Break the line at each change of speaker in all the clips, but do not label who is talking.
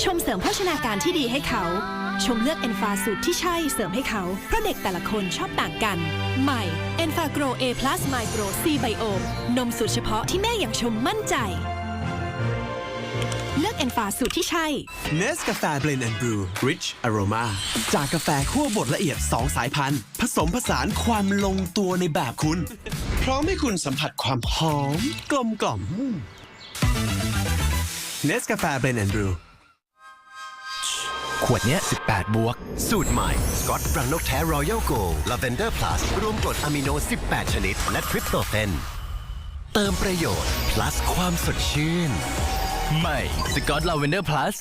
ชมเสริมโภชนาการที่ดีให้เขา ชมเลือกเอนฟาสูตรที่ใช่เสริมให้เขา เพราะเด็กแต่ละคนชอบต่างกัน ใหม่เอนฟาโกรเอพลัสไมโครซีไบโอมนมสูตรเฉพาะที่แม่อย่างชมมั่นใจ เลือกเอนฟาสูตรที่ใช่
เนสกาแฟเบลนด์แอนด์บรู Rich Aroma จากกาแฟคั่วบดละเอียด 2 สายพันธุ์ ผสมผสานความลงตัวในแบบคุณ พร้อมให้คุณสัมผัสความหอม กลมกล่อมเนสกาแฟเบลนด์แอนด์บรู
ขวดเนี้ย18 บวก สูตรใหม่ สกอตรังนกแท้รอยัลโกลาเวนเดอร์พลัสรวมกรดอะมิโน 18 ชนิด และทริปโตเฟนเติมประโยชน์ plus ความสดชื่น ใหม่สกอตลาเวนเดอร์พลัส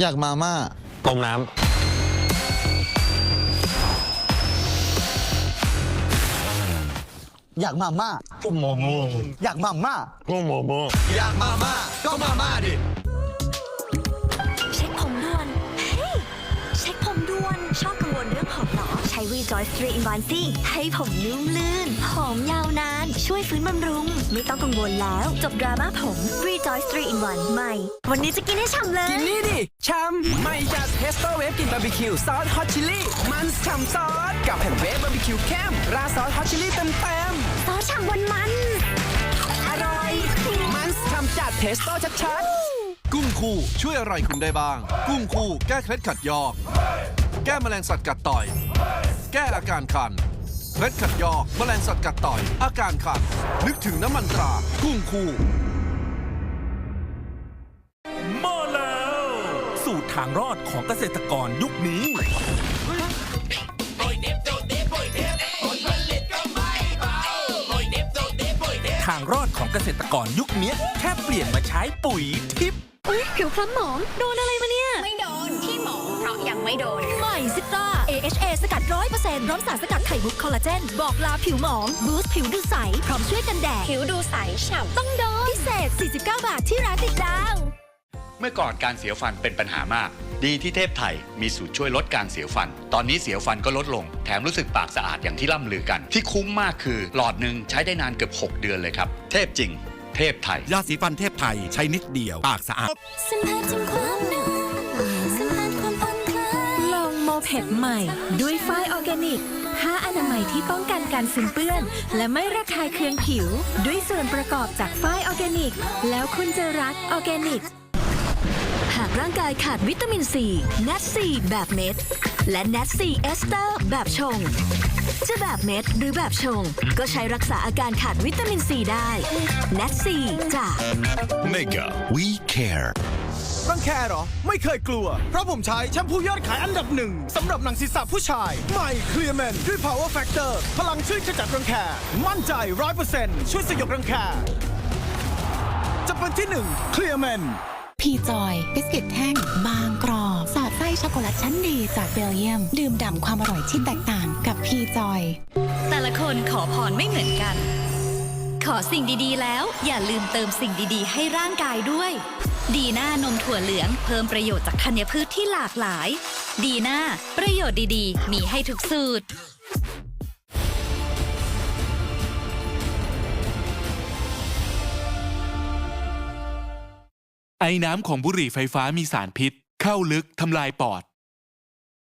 อยากมาม่า
ต้มน้
อยากมาม่าำ
ก็โมโม
อยากมาม่า
ก็โมโม
อยากมาม่าก็มาม่าดิ
Rejoice 3 in 1สิให้ผมนุ่มลื่นผมยาวนาน ช่วยฟื้นบำรุง ไม่ต้องกังวลแล้ว จบดราม่าผม Rejoice 3 in 1 ใหม่ วันนี้จะกินให้ฉ่ำเลย
กินนี่ดิชำไม่จัดเทสโตเวฟกลินบาร์บีคิวซอสฮอตชิลลี่ มันฉ่ำซอส กับแผ่นเวฟบาร์บีคิวเข้มราดซอสฮอตชิลลี่เต็มเต็ม
ซอสฉ่ำวันมัน
ๆอร่อย มันฉ่ำจัดเทสโตชัด
กุ้งคู่ช่วยอะไรคุณได้บ้าง กุ้งคู่แก้เคล็ดขัดยอก แก้แมลงสัตว์กัดต่อย แก้อาการคันเคล็ดขัดยอกแมลงสัตว์กัดต่อย อาการคัน นึกถึงน้ำมันตรา กุ้งคู่
มาแล้ว สูตรทางรอดของเกษตรกรยุคนี้ ทางรอดของเกษตรกรยุคนี้แค่เปลี่ยนมาใช้ปุ๋ยทิพย์
ผิวคล้ำหมอง โดนอะไรมาเนี่ย ไม่โดนที่หมอง เพราะยังไม่โดน
ใหม่ซิตรา AHA สกัดร้อยเปอร์เซ็นต์พร้อมสารสกัดไข่มุกคอลลาเจน บอกลาผิวหมอง บูสต์ผิวดูใส พร้อมช่วยกันแดด
ผิวดูใสฉ่ำต้องโดน
พิเศษ 49 บาทที่ร้านติดดาว
เมื่อก่อนการเสียวฟันเป็นปัญหามาก ดีที่เทพไทยมีสูตรช่วยลดการเสียวฟัน ตอนนี้เสียวฟันก็ลดลง แถมรู้สึกปากสะอาดอย่างที่ล่ำลือกัน ที่คุ้มมากคือหลอดหนึ่งใช้ได้นานเกือบ 6 เดือนเลยครับ เทพจริง เทพไทย
ยาสีฟันเทพไทยใช้นิดเดียว ปากสะอาด
สัมผัสถึงความนุ่มสั
ม เพดใหม่ ด้วยฝ้ายออร์แกนิก ผ้าอนามัยที่ป้องกันการซึมเปื้อน และไม่ระคายเคืองผิว ด้วยส่วนประกอบจากฝ้ายออร์แกนิก แล้วคุณจะรักออร์แกนิก
หากร่างกายขาดวิตามินซีเน t ซีแบบเม็ด และเน t ซีเอสเตอร์แบบชง จะแบบเม็ดหรือแบบชง ก็ใช้รักษาอาการขาดวิตามินซีได้เน t ซีจาก
Mega We Care
รังแคเหรอ ไม่เคยกลัว เพราะผมใช้แชมพูยอดขายอันดับหนึ่งสำหรับหนังศีรษะผู้ชาย ใหม่เคลียร์แมนด้วย power factor พลังช่วยขจัดรังแค มั่นใจ100%ช่วยสยบรังแค จะเป็นที่หนึ่งเคลียร์แมน
พีจอย บิสกิตแท่ง บางกรอบ สอดไส้ช็อกโกแลตชั้นดีจากเบลเยียม ดื่มด่ำความอร่อยที่แตกต่างกับพีจอย
แต่ละคนขอพรไม่เหมือนกัน ขอสิ่งดีๆ แล้วอย่าลืมเติมสิ่งดีๆ ให้ร่างกายด้วย ดีน่านมถั่วเหลืองเพิ่มประโยชน์จากธัญพืชที่หลากหลาย ดีน่าประโยชน์ดีๆ มีให้ทุกสูตร
ไอ้น้ำของบุหรี่ไฟฟ้ามีสารพิษ เข้าลึกทำลายปอด